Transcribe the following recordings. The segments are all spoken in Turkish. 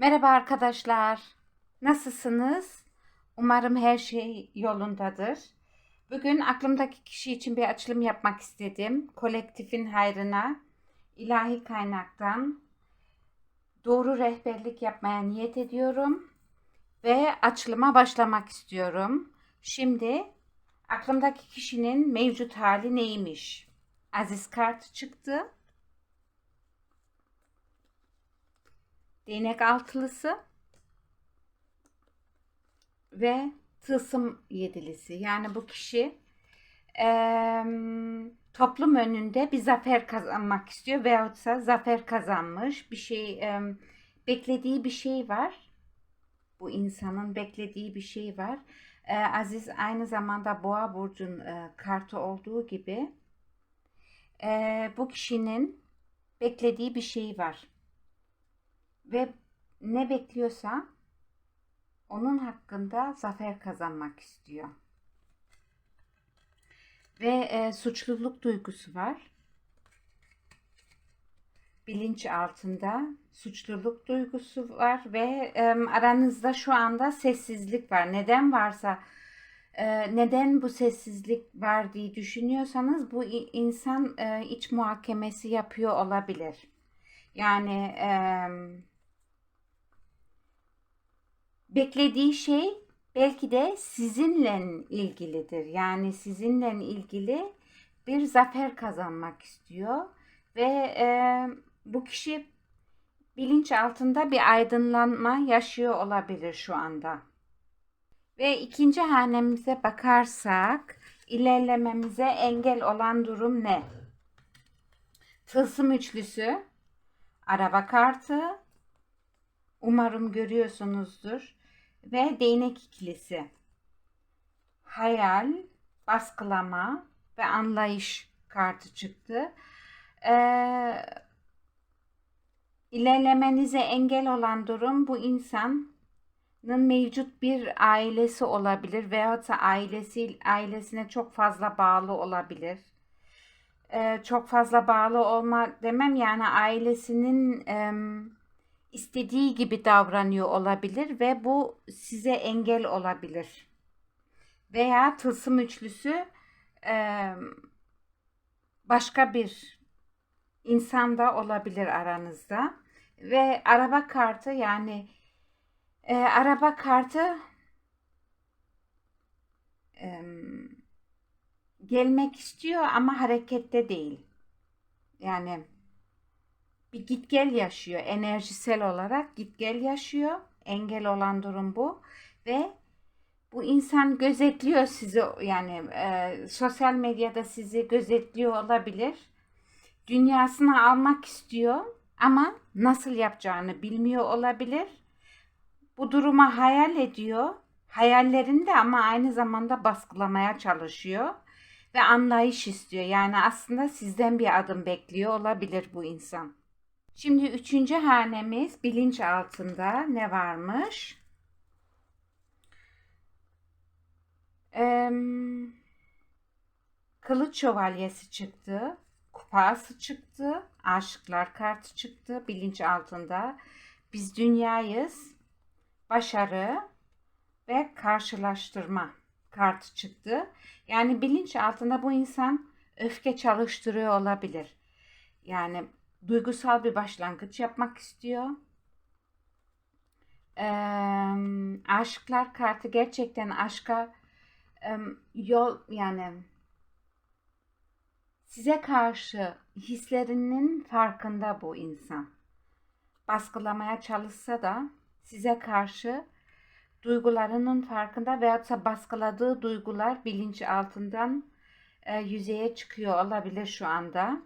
Merhaba arkadaşlar. Nasılsınız? Umarım her şey yolundadır. Bugün aklımdaki kişi için bir açılım yapmak istedim. Kolektifin hayrına, ilahi kaynaktan doğru rehberlik yapmaya niyet ediyorum ve açılıma başlamak istiyorum. Şimdi aklımdaki kişinin mevcut hali neymiş? Aziz kartı çıktı. Değnek altılısı ve tılsım yedilisi. Yani bu kişi eee, toplum önünde bir zafer kazanmak istiyor veyahutsa zafer kazanmış bir şey eee, beklediği bir şey var. Bu insanın beklediği bir şey var. Eee, Aziz aynı zamanda Boğa burcun eee, kartı olduğu gibi eee, bu kişinin beklediği bir şey var ve ne bekliyorsa onun hakkında zafer kazanmak istiyor. Ve e, suçluluk duygusu var. Bilinç altında suçluluk duygusu var ve e, aranızda şu anda sessizlik var. Neden varsa e, neden bu sessizlik var diye düşünüyorsanız bu insan e, iç muhakemesi yapıyor olabilir. Yani eee beklediği şey belki de sizinle ilgilidir. Yani sizinle ilgili bir zafer kazanmak istiyor ve e, bu kişi bilinç altında bir aydınlanma yaşıyor olabilir şu anda. Ve ikinci hanemize bakarsak ilerlememize engel olan durum ne? Tılsım üçlüsü, araba kartı, umarım görüyorsunuzdur ve değnek ikilisi. Hayal, baskılama ve anlayış kartı çıktı. Ee, ilerlemenize engel olan durum bu insanın mevcut bir ailesi olabilir veyahut da ailesi ailesine çok fazla bağlı olabilir. Ee, çok fazla bağlı olma demem yani ailesinin em, istediği gibi davranıyor olabilir ve bu size engel olabilir. Veya tılsım üçlüsü başka bir insan da olabilir aranızda. Ve araba kartı yani araba kartı gelmek istiyor ama harekette değil. Yani bir git gel yaşıyor. Enerjisel olarak git gel yaşıyor. Engel olan durum bu. Ve bu insan gözetliyor sizi yani e, sosyal medyada sizi gözetliyor olabilir. Dünyasına almak istiyor ama nasıl yapacağını bilmiyor olabilir. Bu duruma hayal ediyor. Hayallerinde ama aynı zamanda baskılamaya çalışıyor ve anlayış istiyor. Yani aslında sizden bir adım bekliyor olabilir bu insan. Şimdi üçüncü hanemiz bilinç altında ne varmış? Ee, Kılıç şövalyesi çıktı. Kupası çıktı. Aşıklar kartı çıktı. Bilinç altında. Biz dünyayız. Başarı ve karşılaştırma kartı çıktı. Yani bilinç altında bu insan öfke çalıştırıyor olabilir. Yani duygusal bir başlangıç yapmak istiyor. Ee, aşıklar kartı gerçekten aşka e, yol yani size karşı hislerinin farkında bu insan. Baskılamaya çalışsa da size karşı duygularının farkında veyahut da baskıladığı duygular bilinç altından e, yüzeye çıkıyor olabilir şu anda.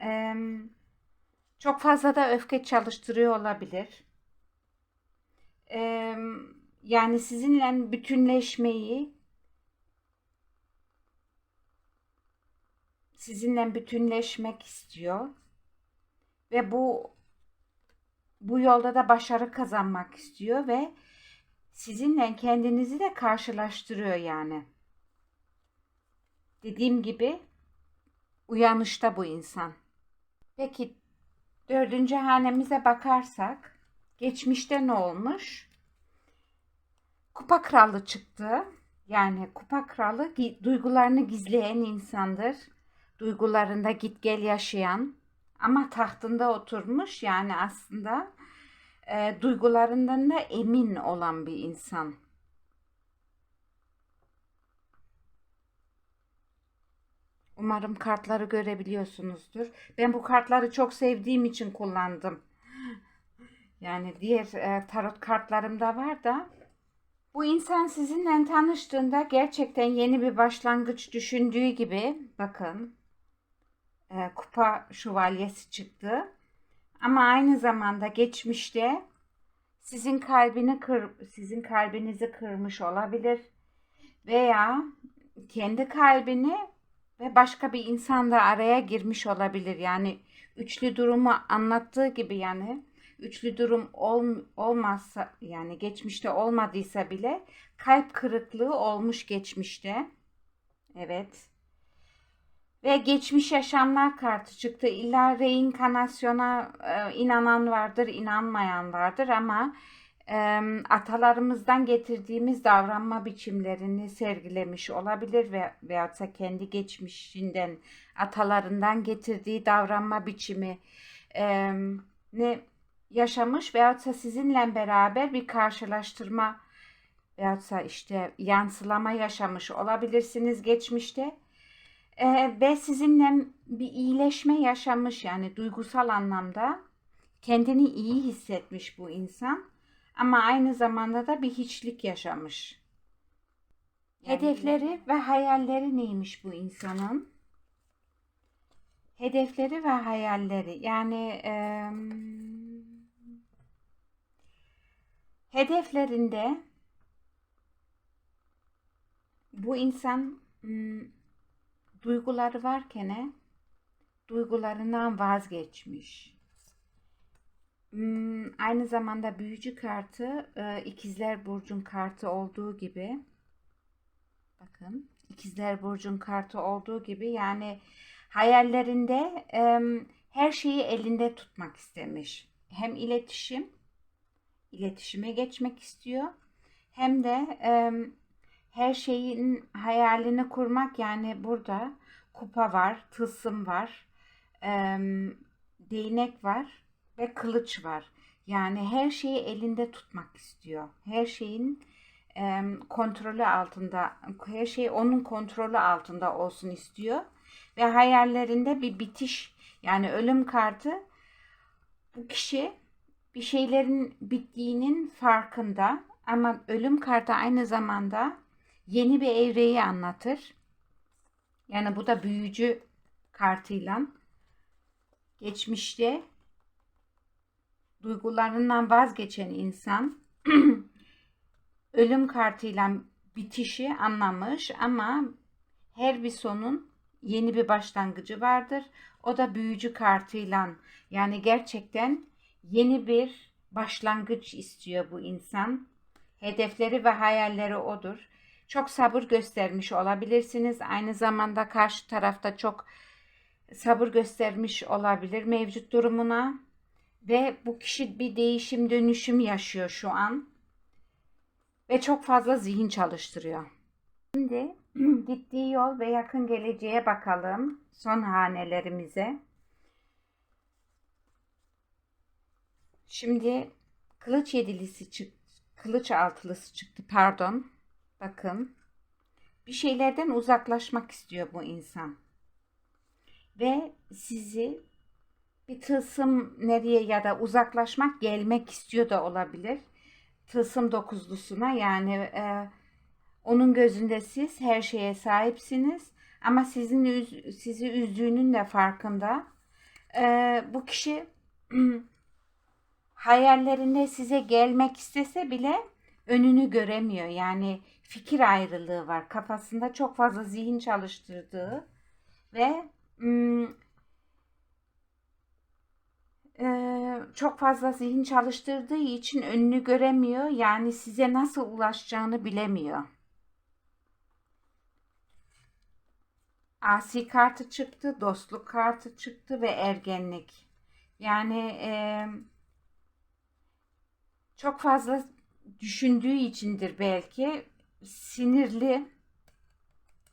Eee çok fazla da öfke çalıştırıyor olabilir. Ee, yani sizinle bütünleşmeyi sizinle bütünleşmek istiyor ve bu bu yolda da başarı kazanmak istiyor ve sizinle kendinizi de karşılaştırıyor yani. Dediğim gibi uyanışta bu insan. Peki Dördüncü hanemize bakarsak geçmişte ne olmuş? Kupa kralı çıktı. Yani kupa kralı duygularını gizleyen insandır. Duygularında git gel yaşayan ama tahtında oturmuş yani aslında e, duygularından da emin olan bir insan. Umarım kartları görebiliyorsunuzdur. Ben bu kartları çok sevdiğim için kullandım. Yani diğer e, tarot kartlarım da var da. Bu insan sizinle tanıştığında gerçekten yeni bir başlangıç düşündüğü gibi bakın e, kupa şövalyesi çıktı. Ama aynı zamanda geçmişte sizin kalbini kır, sizin kalbinizi kırmış olabilir veya kendi kalbini ve başka bir insan da araya girmiş olabilir. Yani üçlü durumu anlattığı gibi yani üçlü durum ol, olmazsa yani geçmişte olmadıysa bile kalp kırıklığı olmuş geçmişte. Evet. Ve geçmiş yaşamlar kartı çıktı. İlla reinkarnasyona e, inanan vardır, inanmayan vardır ama atalarımızdan getirdiğimiz davranma biçimlerini sergilemiş olabilir ve veyahut da kendi geçmişinden, atalarından getirdiği davranma biçimi e, ne yaşamış veyahut da sizinle beraber bir karşılaştırma veyahut da işte yansılama yaşamış olabilirsiniz geçmişte. Ee, ve sizinle bir iyileşme yaşamış yani duygusal anlamda kendini iyi hissetmiş bu insan ama aynı zamanda da bir hiçlik yaşamış. Hedefleri ve hayalleri neymiş bu insanın? Hedefleri ve hayalleri yani eee hedeflerinde bu insan ım, duyguları varken duygularından vazgeçmiş. Hmm, aynı zamanda büyücü kartı e, ikizler burcun kartı olduğu gibi. Bakın ikizler burcun kartı olduğu gibi yani hayallerinde her şeyi elinde tutmak istemiş. Hem iletişim iletişime geçmek istiyor. Hem de her şeyin hayalini kurmak yani burada kupa var, tılsım var, değnek var ve kılıç var. Yani her şeyi elinde tutmak istiyor. Her şeyin e, kontrolü altında, her şey onun kontrolü altında olsun istiyor. Ve hayallerinde bir bitiş yani ölüm kartı bu kişi bir şeylerin bittiğinin farkında ama ölüm kartı aynı zamanda yeni bir evreyi anlatır. Yani bu da büyücü kartıyla geçmişte duygularından vazgeçen insan ölüm kartıyla bitişi anlamış ama her bir sonun yeni bir başlangıcı vardır. O da büyücü kartıyla yani gerçekten yeni bir başlangıç istiyor bu insan. Hedefleri ve hayalleri odur. Çok sabır göstermiş olabilirsiniz. Aynı zamanda karşı tarafta çok sabır göstermiş olabilir mevcut durumuna. Ve bu kişi bir değişim dönüşüm yaşıyor şu an. Ve çok fazla zihin çalıştırıyor. Şimdi gittiği yol ve yakın geleceğe bakalım. Son hanelerimize. Şimdi kılıç yedilisi çıktı. Kılıç altılısı çıktı pardon. Bakın. Bir şeylerden uzaklaşmak istiyor bu insan. Ve sizi bir tılsım nereye ya da uzaklaşmak gelmek istiyor da olabilir. Tılsım dokuzlusuna yani e, onun gözünde siz her şeye sahipsiniz ama sizin üz, sizi üzdüğünün de farkında. E, bu kişi hayallerinde size gelmek istese bile önünü göremiyor. Yani fikir ayrılığı var. Kafasında çok fazla zihin çalıştırdığı ve çok fazla zihin çalıştırdığı için önünü göremiyor. Yani size nasıl ulaşacağını bilemiyor. Asi kartı çıktı, dostluk kartı çıktı ve ergenlik. Yani e, çok fazla düşündüğü içindir belki sinirli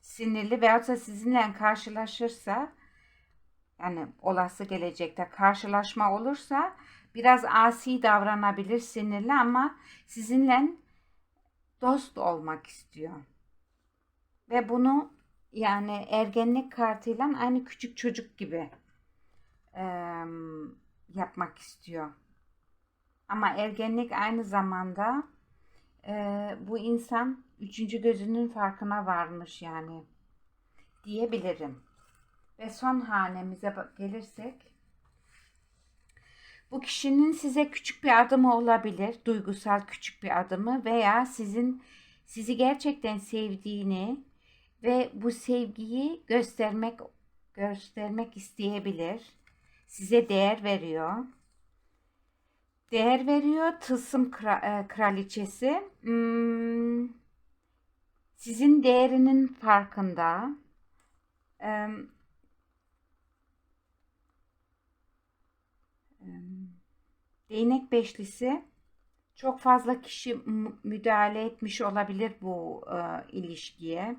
sinirli veyahut da sizinle karşılaşırsa yani olası gelecekte karşılaşma olursa biraz asi davranabilir sinirli ama sizinle dost olmak istiyor. Ve bunu yani ergenlik kartıyla aynı küçük çocuk gibi eee, yapmak istiyor. Ama ergenlik aynı zamanda eee, bu insan üçüncü gözünün farkına varmış yani diyebilirim. Ve son hanemize gelirsek bu kişinin size küçük bir adımı olabilir, duygusal küçük bir adımı veya sizin sizi gerçekten sevdiğini ve bu sevgiyi göstermek göstermek isteyebilir. Size değer veriyor. Değer veriyor tılsım e, kraliçesi. Hmm, sizin değerinin farkında. Em, Değnek beşlisi çok fazla kişi mü- müdahale etmiş olabilir bu e, ilişkiye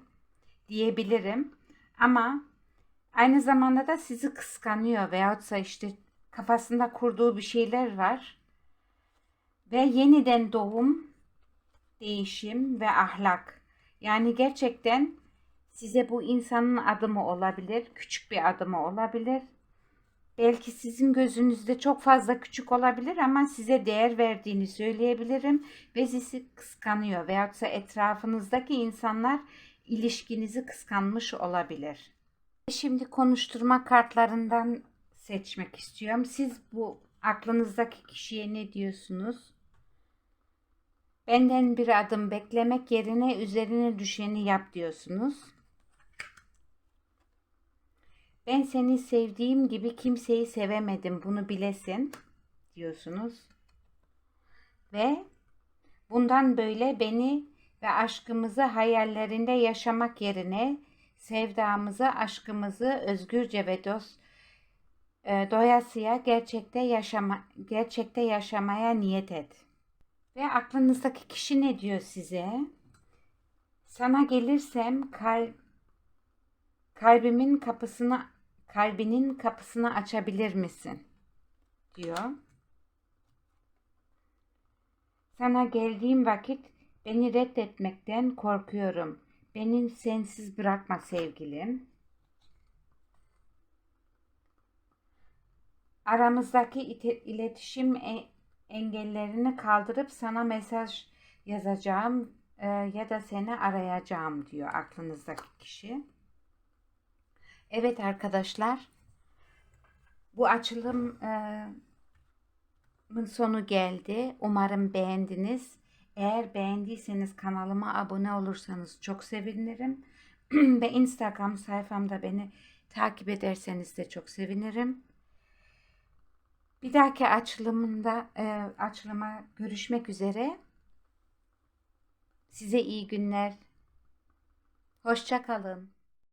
diyebilirim. Ama aynı zamanda da sizi kıskanıyor veyahutsa işte kafasında kurduğu bir şeyler var. Ve yeniden doğum, değişim ve ahlak. Yani gerçekten size bu insanın adımı olabilir, küçük bir adımı olabilir. Belki sizin gözünüzde çok fazla küçük olabilir ama size değer verdiğini söyleyebilirim ve sizi kıskanıyor veyahut da etrafınızdaki insanlar ilişkinizi kıskanmış olabilir. Şimdi konuşturma kartlarından seçmek istiyorum. Siz bu aklınızdaki kişiye ne diyorsunuz? Benden bir adım beklemek yerine üzerine düşeni yap diyorsunuz. Ben seni sevdiğim gibi kimseyi sevemedim bunu bilesin diyorsunuz. Ve bundan böyle beni ve aşkımızı hayallerinde yaşamak yerine sevdamızı, aşkımızı özgürce ve dost e, doyasıya gerçekte yaşama gerçekte yaşamaya niyet et. Ve aklınızdaki kişi ne diyor size? Sana gelirsem kal kalbimin kapısını kalbinin kapısını açabilir misin? diyor. Sana geldiğim vakit beni reddetmekten korkuyorum. Beni sensiz bırakma sevgilim. Aramızdaki iletişim e- engellerini kaldırıp sana mesaj yazacağım e, ya da seni arayacağım diyor aklınızdaki kişi. Evet arkadaşlar, bu açılımın sonu geldi. Umarım beğendiniz. Eğer beğendiyseniz kanalıma abone olursanız çok sevinirim. Ve Instagram sayfamda beni takip ederseniz de çok sevinirim. Bir dahaki açılımında e, açılıma görüşmek üzere. Size iyi günler. Hoşça kalın.